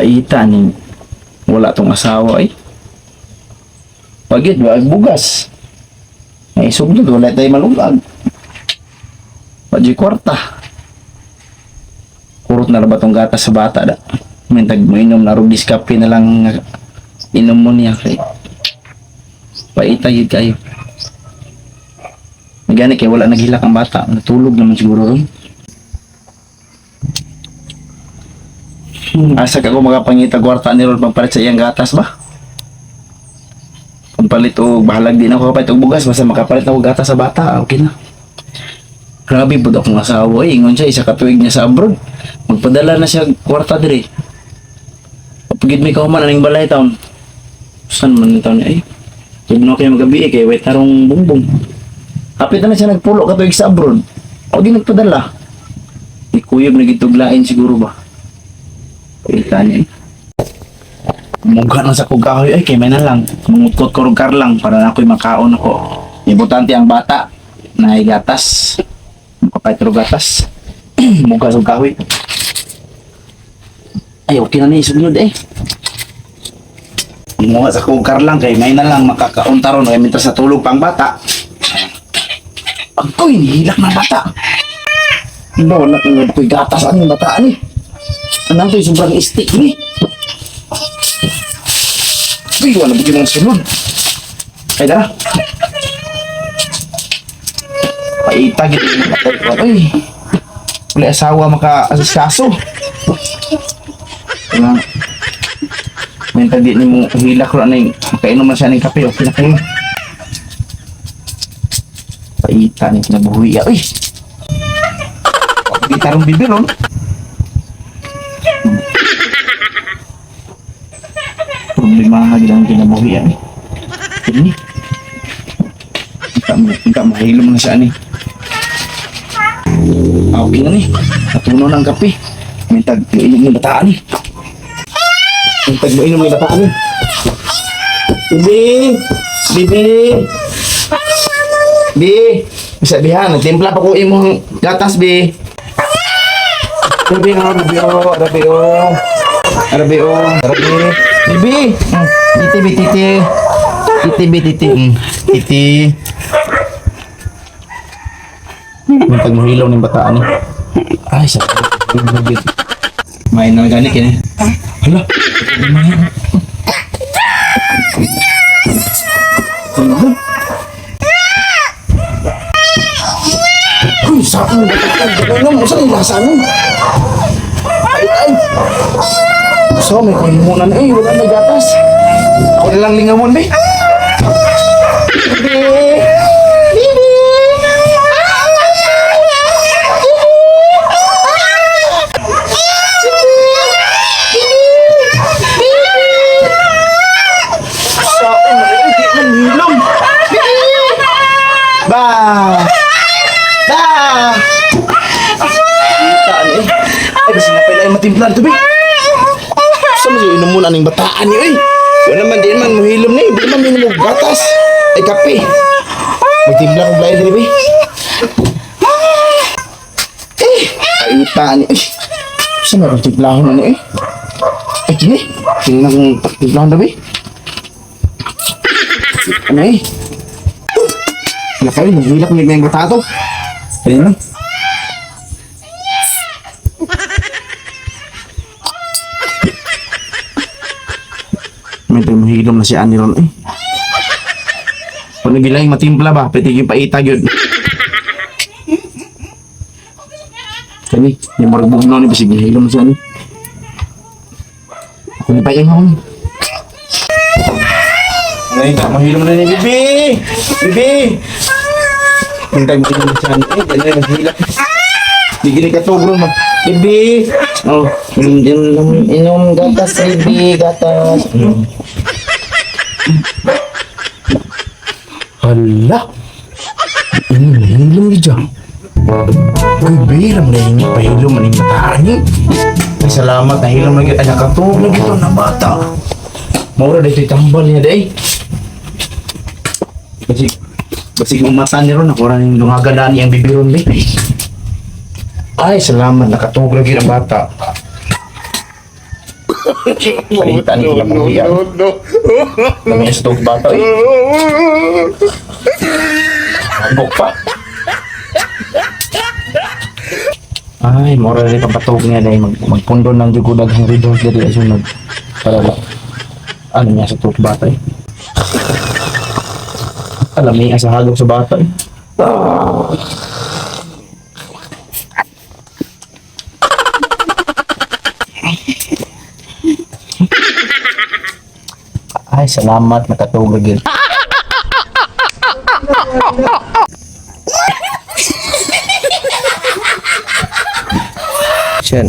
Paita ni wala tong asawa ay. Pagit ba ay bugas. Ay sugod wala tayo malungag. Padi kwarta. Kurot na ba tong gatas sa bata da? May tag mainom na rugis kape na lang inom mo niya kay. Paita yun kayo. Gani kay wala naghilak ang bata. Natulog naman siguro ron. Asa ka ko makapangita kwarta ni Rol pampalit sa iyang gatas ba? Pampalit o bahalag din ako kapalit og bugas basta makapalit ako gatas sa bata, okay na. Grabe po akong asawa eh. Ingon siya, isa katuig niya sa abroad. Magpadala na siya kwarta dire. Pagid may kauman aning balay taon. Saan man yung taon niya eh? Tugno kayo magabi eh, kay wait tarong bumbong. Kapit na siya nagpulo katuig sa abroad. O di nagpadala. Ikuyog nagituglain siguro ba? Eh. Mugha na sa kugahoy ay kay na lang. Mangutkot ko kar lang para na ako'y makaon ako. Importante ang bata na gatas. Makapait ro gatas. Mugha sa kahoy. Ay okay na ni sunod eh. Mugha sa kukar lang kay may na lang makakaunta ron kay minta sa tulog pang bata. Agoy, nihilak ng bata. Ano, wala ko'y gatas ang bata ni. Anong to yung sobrang stick ni? Uy, wala ba yung sunod? Ay, dara. Paita, gito yung ko. Uy, wala asawa maka-asikaso. Kaya, may tadi ni mo hilak ro na yung makainom na siya ng kape. Okay na kayo. Paita ni kinabuhi. Uy! Di tarong bibir, lagi lang kinabuhi yan. Ini. Enggak, enggak mahilom na siya ni. Ah, okay na ni. Natuno ng kape. May tag inom ng bataan ni. May tag inom ng bataan ni. Bibi! Bibi! Bi! Bisa bihan, nagtimpla pa ko imong gatas, Bi. Arabi oh, arabi oh, arabi oh. Arabi oh, arabi. Bibi. Hmm. Titi, bi, titi. Titi, bi, titi. Hmm. Titi. Mintag mo hilaw ng bataan ni. Ay, sa Main na gani kini. Hala. Main. Ano? Uy, saan? Ano mo? Saan yung lasa mo? Ay, ay. So, may kuhimunan eh. Wala na gatas. Ako na lang lingamon, be. Bibi! Bibi! Saan mo? Hindi man hilom. Ba! Ba! Saan eh? Ay, basi na pala yung matimplan to, be. Mo siya inom muna ng bataan niyo eh? Wala naman din man muhilom na eh. Di naman minum mo gatas. Ay kape. Magtimpla ko blind eh. Eh, ay utaan niyo eh. Saan mo timplahon na niyo eh? Ay kini. Kini na kong timplahon na eh? Ano eh? Wala kayo, maghilak mo yung bata to. Na. May mahilom na si Ani ron eh. Kung nagilay matimpla ba, pwede yung paitag yun. Kani, yung marabog na ni basig mahilom na si Ani. Ako ni paing ako ni. Ay, na, mahilom na ni Bibi! Bibi! Hintay mo inom si Ani. Eh, ganyan yung hilak. Di gini ka to bro. Bibi! Oh, inom, inom, inom gatas, Bibi, gatas. Mm. Hala! Ini nahilom ni Jam. Uy, biram na yung pahilom na yung mataan niya. Ay, salamat, nahilom na yung anak katulog na gito na bata. Maura dito tambal niya day. Basig, basig yung mata niya ron, ako rin yung lungagadaan niyang bibiron day. Ay, salamat, nakatulog na yung bata. Palitan ni sila mga iyan. Lamig sa bata eh. Habok pa. Ay, mura rin ang patog niya dahil mag, magpundo ng jugudag ang ridor diri ay sunod. Para lang. Ano niya sa tong bata eh. Alam niya sa hagok sa bata eh. Ay, salamat nakatulog yun. Siyan.